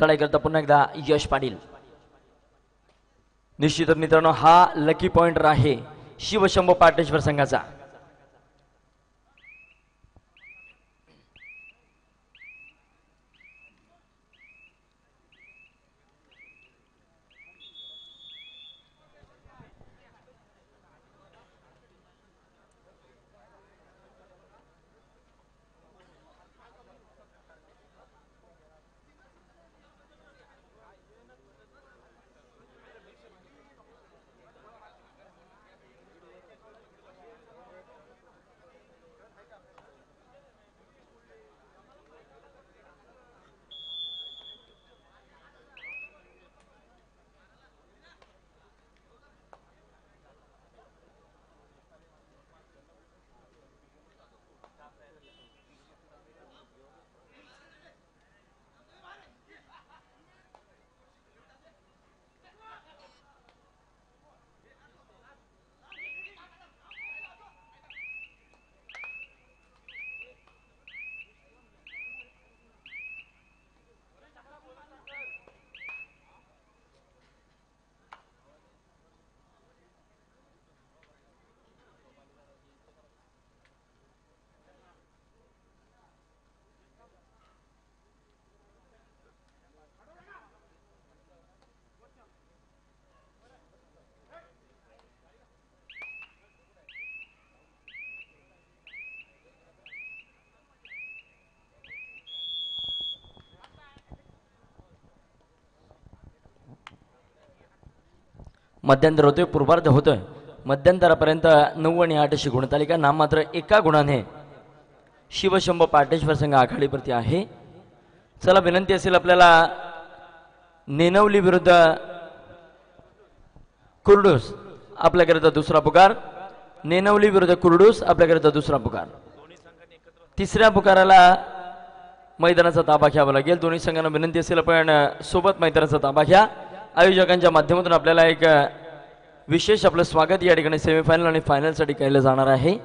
चढाई करता पुन्हा एकदा यश पाटील. निश्चितच मित्रांनो हा लकी पॉइंट आहे शिवशंभो पाटेश्वर संघाचा. मध्यंतर होतोय पूर्वार्ध होतोय. मध्यंतरापर्यंत नऊ आणि आठ अशी गुणतालिका नाम मात्र एका गुणाने शिवशंभ पाटेश्वर संघ आघाडीवरती आहे. चला विनंती असेल आपल्याला नेनवली विरुद्ध कुर्डूस आपल्याकरिता दुसरा पुकार. नेनवली विरुद्ध कुर्डूस आपल्याकरिता दुसरा पुकार. तिसऱ्या पुकाराला मैदानाचा ताबा घ्यावा लागेल. दोन्ही संघांना विनंती असेल आपण सोबत मैदानाचा ताबा घ्या. आयोजकांच्या माध्यमातून आपल्याला एक विशेष आपलं स्वागत या ठिकाणी सेमीफायनल आणि फायनलसाठी केलं जाणार आहे.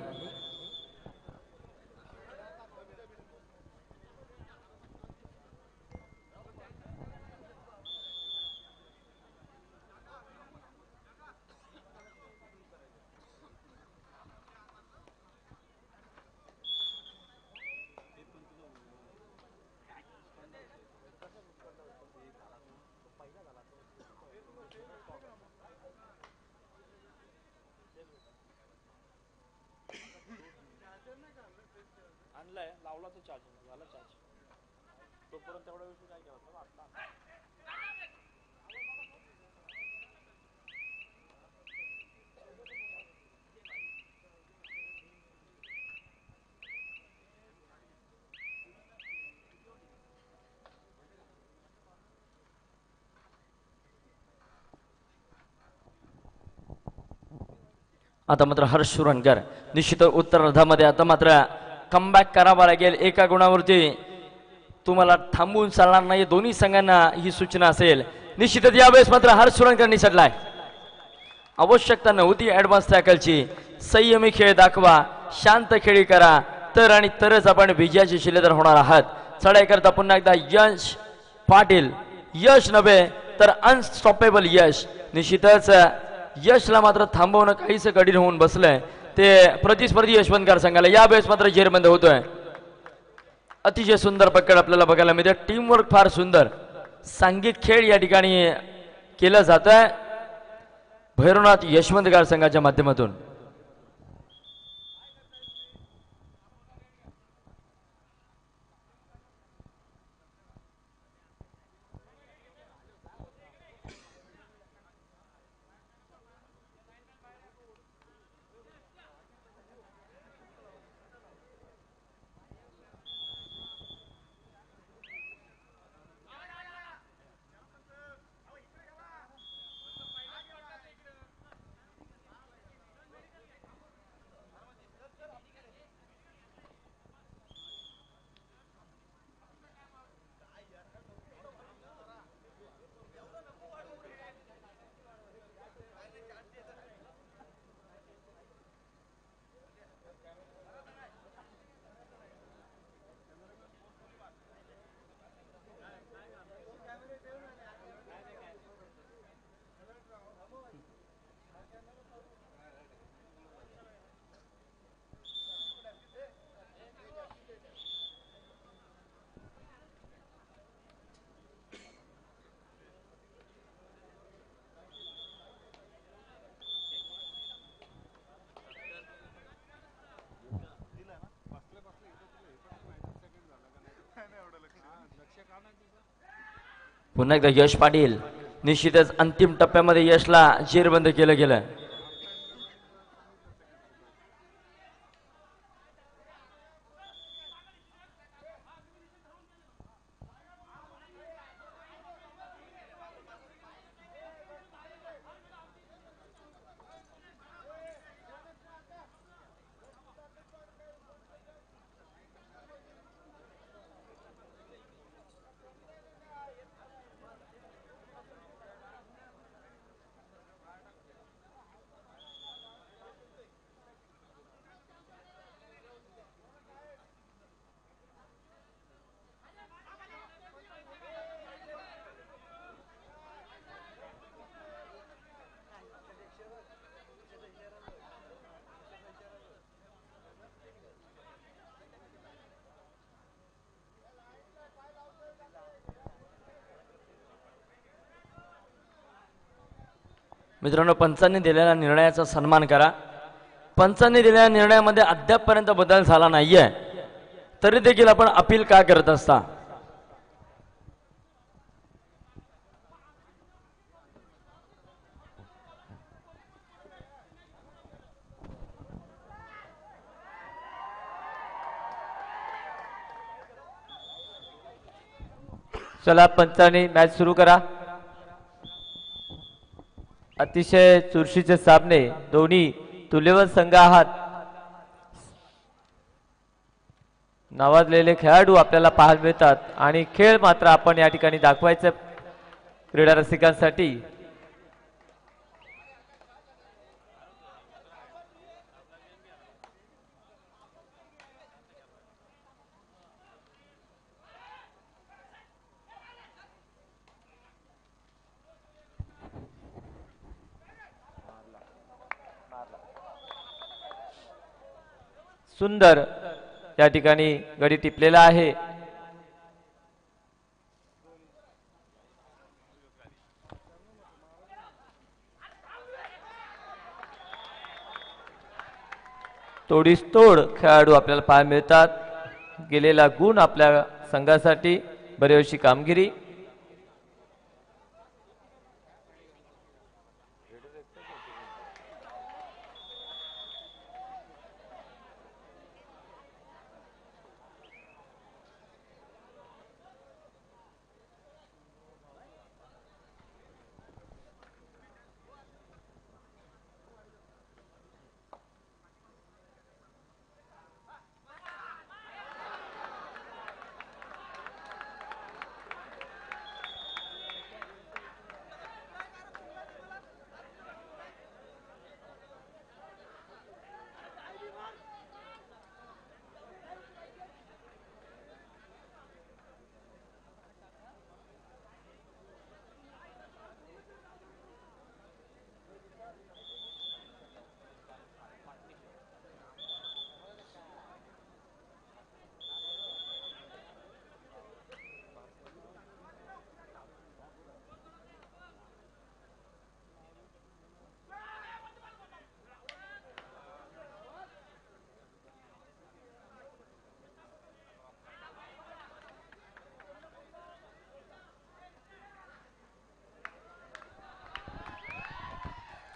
लावला तो चार्ज झाला चार्ज तोपर्यंत तेवढा विषय काय घ्यावा आता. आता मात्र हर्ष सुरणकर निश्चित उत्तरार्धामध्ये आता मात्र कमबॅक करावा लागेल एका गुणावरती. तुम्हाला थांबवून चालणार नाही दोन्ही संघांना ही सूचना असेल. निश्चितच यावेळेस मात्र हर्ष सुरणकर निसटलाय. आवश्यकता नव्हती ऍडव्हान्स टॅकलची संयमी खेळ दाखवा शांत खेळी करा. तर आणि तरच आपण विजयाचे शिलेदार होणार आहात. चढाई करता पुन्हा एकदा यश पाटील. यश नव्हे तर अनस्टॉपेबल यश. निश्चितच यशला मात्र थांबवणं काहीच कठीण होऊन बसलंय. ते प्रतिस्पर्धी यशवंतकार संघाला यावेळेस मात्र जेरबंद होतोय. अतिशय सुंदर पकड आपल्याला बघायला मिळते. टीमवर्क फार सुंदर. सांघिक खेळ या ठिकाणी केलं जात आहे भैरवनाथ यशवंतकार संघाच्या माध्यमातून. पुन्हा एकदा यश पाटील. निश्चितच अंतिम टप्प्यामध्ये यशला जेरबंद केलं गेलं. मित्रांनो पंचांनी दिलेल्या निर्णयाचा सन्मान करा. पंचांनी दिलेल्या निर्णयामध्ये अद्यापपर्यंत बदल झाला नाहीये. तरी देखील आपण अपील का करत असता? चला पंचांनी मॅच सुरू करा. अतिशय चुरशीचे सामने दोन्ही तुल्यवत संघ आहात नावाजलेले खेळाडू आपल्याला पाहायला मिळतात. आणि खेळ मात्र आपण या ठिकाणी दाखवायचं क्रीडा रसिकांसाठी सुंदर या ठिकाणी गडी टिपलेला आहे. तोडीस तोड खेळाडू आपल्याला पाहायला मिळतात. गेलेला गुण आपल्या संघासाठी बरेचशी कामगिरी.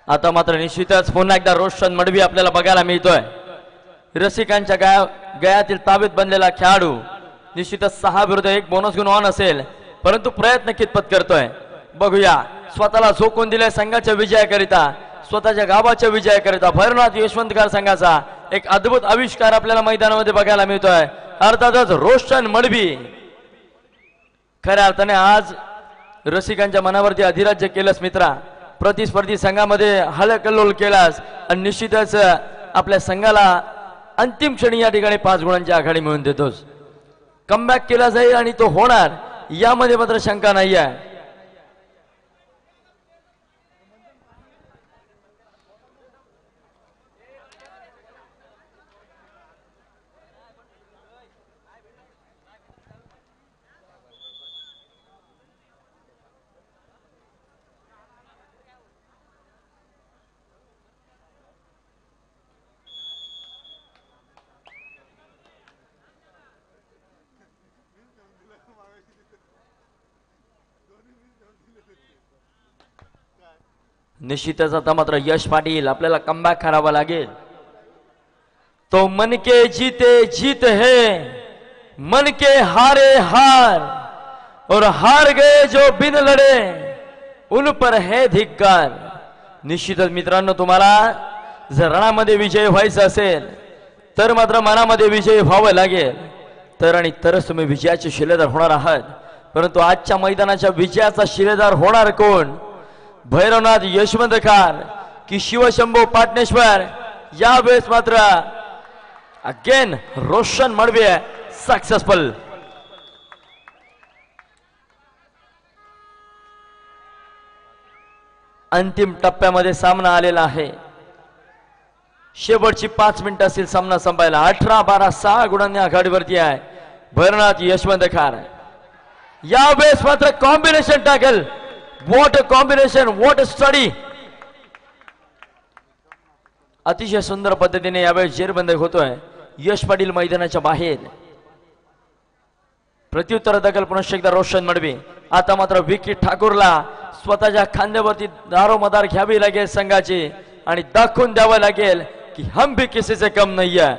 आता मात्र निश्चितच पुन्हा एकदा रोशन मडवी आपल्याला बघायला मिळतोय. रसिकांच्या गया गयातील ताबीत बनलेला खेळाडू निश्चितच सहा विरुद्ध एक बोनस घेऊन ऑन असेल. परंतु प्रयत्न कितपत करतोय? बघूया. स्वतःला झोकून दिले संघाच्या विजयाकरिता स्वतःच्या गावाच्या विजयाकरिता भरनाथ यशवंतकार संघाचा एक अद्भुत आविष्कार आपल्याला मैदानामध्ये बघायला मिळतोय. अर्थातच रोशन मडवी. खऱ्या अर्थाने आज रसिकांच्या मनावरती अधिराज्य केलंच मित्रा. प्रतिस्पर्धी संघामध्ये हलकल्लोल केलास. आणि निश्चितच आपल्या संघाला अंतिम क्षणी या ठिकाणी पाच गुणांची आघाडी मिळवून देतोस. कमबॅक केला जाईल आणि तो होणार यामध्ये मात्र शंका नाही आहे निश्चितच आता मात्र यश पाटील आपल्याला कमबॅक करावा लागेल. तो मन के जीते जीत है मनके हारे हार और हार गए जो बिन लढे उन पर है धिक्कार. निश्चितच मित्रांनो तुम्हाला जर रणामध्ये विजय व्हायचा असेल तर मात्र मनामध्ये विजय व्हावं लागेल. तर आणि तरच तुम्ही विजयाचे शिलेदार होणार आहात. परंतु आजच्या मैदानाच्या विजयाचा शिलेदार होणार कोण? भैरवनाथ यशवंतकार की शिवशंभू पाटणेश्वर यावेळेस मात्र अगेन रोशन मडवे सक्सेसफुल अंतिम टप्प्यामध्ये सामना आलेला आहे. शेवटची पाच मिनिटं असतील सामना संपायला. अठरा बारा सहा गुणांनी आघाडीवरती आहे. भैरवनाथ यशवंत खार यावेळेस मात्र कॉम्बिनेशन टाकेल वॉट कॉम्बिनेशन वॉट स्टडी अतिशय सुंदर पद्धतीने यावेळेस जेरबंद होतोय. यश पाटील मैदानाच्या बाहेर. प्रत्युत्तर दखल पुनश्च एकदा रोशन मडवी. आता मात्र विकी ठाकूरला स्वतःच्या खांद्यावरती दारोमदार घ्यावी लागेल संघाची आणि दाखवून द्यावं लागेल की हम भी किसीचे कम नाही आहे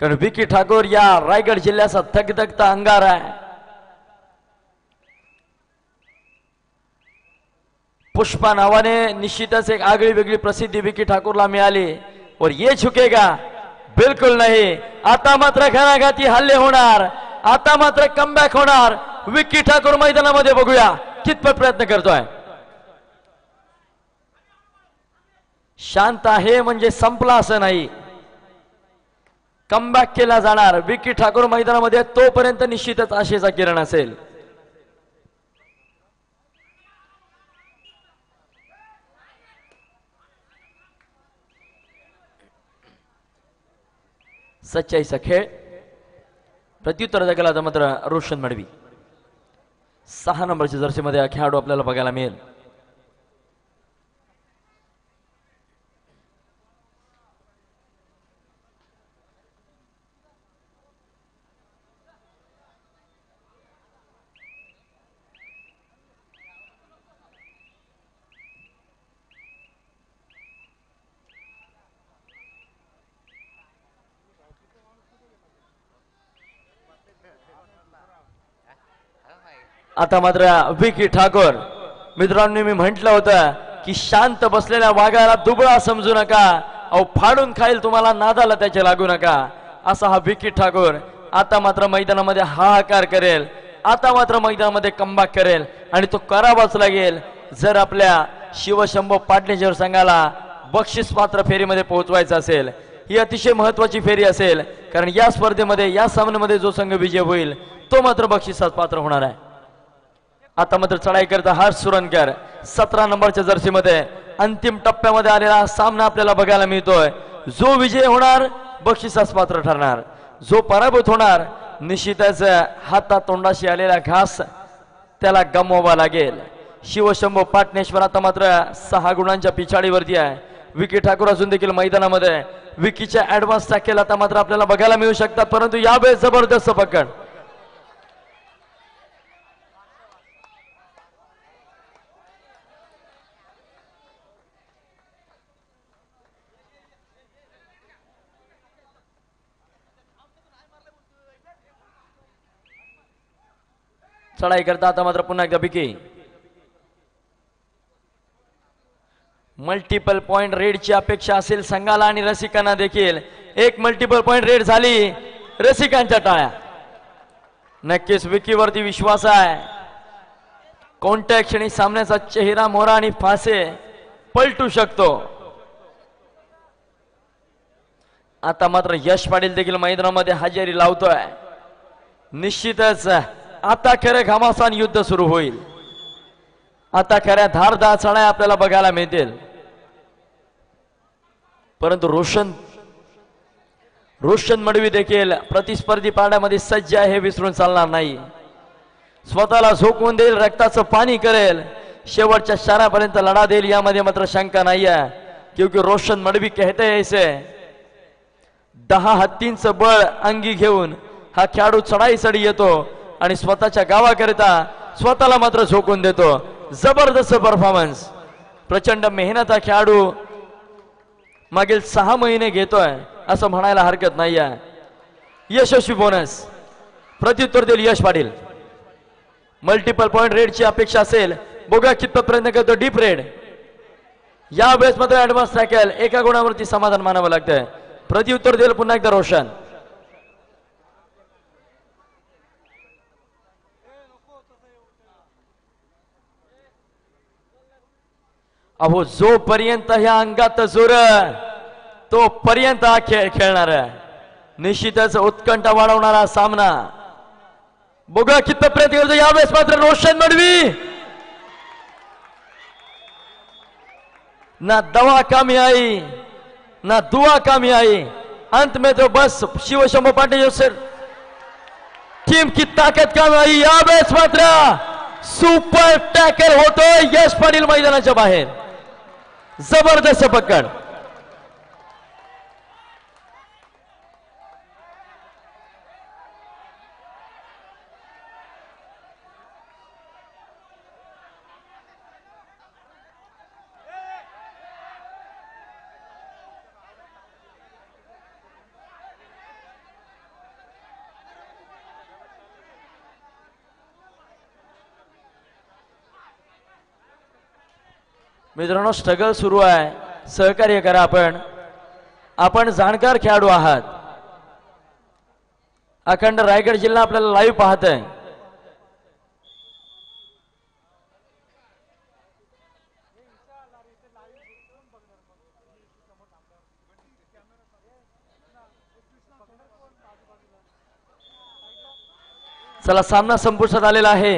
कारण विकी ठाकूर या रायगड जिल्ह्याचा धगधगता अंगार आहे. पुष्पा नावाने निश्चितच एक आगळी वेगळी प्रसिद्धी विकी ठाकूरला मिळाली. और ये झुकेगा बिलकुल नाही. आता मात्र घणाघाती हल्ले होणार. आता मात्र कमबॅक होणार. विकी ठाकूर मैदानामध्ये बघूया. कितपत प्रयत्न करतोय. शांत आहे म्हणजे संपला असं नाही. कमबॅक केला जाणार. विकी ठाकूर मैदानामध्ये तोपर्यंत निश्चितच आशेचा किरण असेल. सच्चाईचा खेळ प्रत्युत्तर दखल तर मात्र रोशन मडवी सहा नंबरच्या जर्सीमध्ये हा खेळाडू आपल्याला बघायला मिळेल आता मात्र विकी ठाकूर. मित्रांनो मी म्हंटल होतं की शांत बसलेल्या वाघाला दुबळा समजू नका. अहो फाडून खाईल तुम्हाला नादाला त्याचे लागू नका. असा हा विकी ठाकूर आता मात्र मैदानामध्ये हाहाकार करेल. आता मात्र मैदानामध्ये कंबाक करेल आणि तो करावाच लागेल जर आपल्या शिवशंभो पाटणेश्वर संघाला बक्षीस पात्र फेरीमध्ये पोहोचवायचं असेल ही अतिशय महत्वाची फेरी असेल कारण या स्पर्धेमध्ये या सामन्यामध्ये जो संघ विजय होईल तो मात्र बक्षिसात पात्र होणार आहे. आता मात्र चढाई करता हर्ष सुरणकर सतरा नंबरच्या जर्सीमध्ये अंतिम टप्प्यामध्ये आलेला सामना आपल्याला बघायला मिळतोय. जो विजय होणार बक्षिसास पात्र ठरणार. जो पराभूत होणार निश्चितच हातात तोंडाशी आलेला घास त्याला गमवावा लागेल. शिवशंभू पाटणेश्वर आता मात्र सहा गुणांच्या पिछाडीवरती आहे. विकी ठाकूर अजून देखील मैदानामध्ये. विकीच्या ऍडव्हान्स टाकेल आता मात्र आपल्याला बघायला मिळू शकतात परंतु यावेळेस जबरदस्त पकड. चढाई करता आता मात्र पुन्हा एकदा बिकी. मल्टिपल पॉइंट रेडची अपेक्षा असेल संघाला आणि रसिकांना देखील. एक मल्टिपल पॉइंट रेड झाली. रसिकांच्या टाळ्या. नक्कीच विकीवरती विश्वास आहे. कोणत्या क्षणी सामन्याचा चेहरा मोहरा आणि फासे पलटू शकतो. आता मात्र यश पाटील देखील मैदानामध्ये हजेरी लावतोय. निश्चितच. आता खरं घमासान युद्ध सुरू होईल. आता खऱ्या धारदार सणाय आपल्याला बघायला मिळतील. परंतु रोशन रोशन मडवी देखील प्रतिस्पर्धी पाण्यामध्ये सज्ज आहे हे विसरून चालणार नाही. स्वतःला झोकवून देईल रक्ताचं पाणी करेल. शेवटच्या क्षणापर्यंत लढा देईल यामध्ये मात्र शंका नाही आहे. क्योंकि रोशन मडवी कहते यायचे इसे दहा हत्तींचं बळ अंगी घेऊन हा खेळाडू चढाईसाठी येतो. आणि स्वतःच्या गावाकरिता स्वतःला मात्र झोकून देतो. जबरदस्त परफॉर्मन्स प्रचंड मेहनत हा खेळाडू मागील सहा महिने घेतोय असं म्हणायला हरकत नाही आहे यशस्वी बोनस प्रत्युत्तर देईल यश पाटील. मल्टिपल पॉइंट रेडची अपेक्षा असेल. बघूया कितपत प्रयत्न करतो डीप रेड या वेळेस मात्र ऍडव्हान्स टॅकल एका गुणावरती समाधान मानावं लागतंय. प्रत्युत्तर देईल पुन्हा एकदा रोशन. अहो जोपर्यंत ह्या अंगात जोर तो पर्यंत हा खेळ खेळणार निश्चितच उत्कंठ वाढवणारा सामना. बघा किती प्रयत्न यावेळेस मात्र रोशन मडवी ना दवा कामी आई ना दुआ कामी आई. अंत में तो बस शिव शंभू पांडे सर. टीम की ताकद कामी आई. यावेळेस मात्र सुपर टॅकर होतो यश पाटील मैदानाच्या बाहेर. जबरदस्त पकड. मित्रांनो स्ट्रगल सुरू आहे. सहकार्य करा आपण. आपण जाणकार खेळाडू आहात. अखंड रायगड जिल्हा आपल्याला लाईव्ह पाहत आहे चला सामना संपुष्टात आलेला आहे.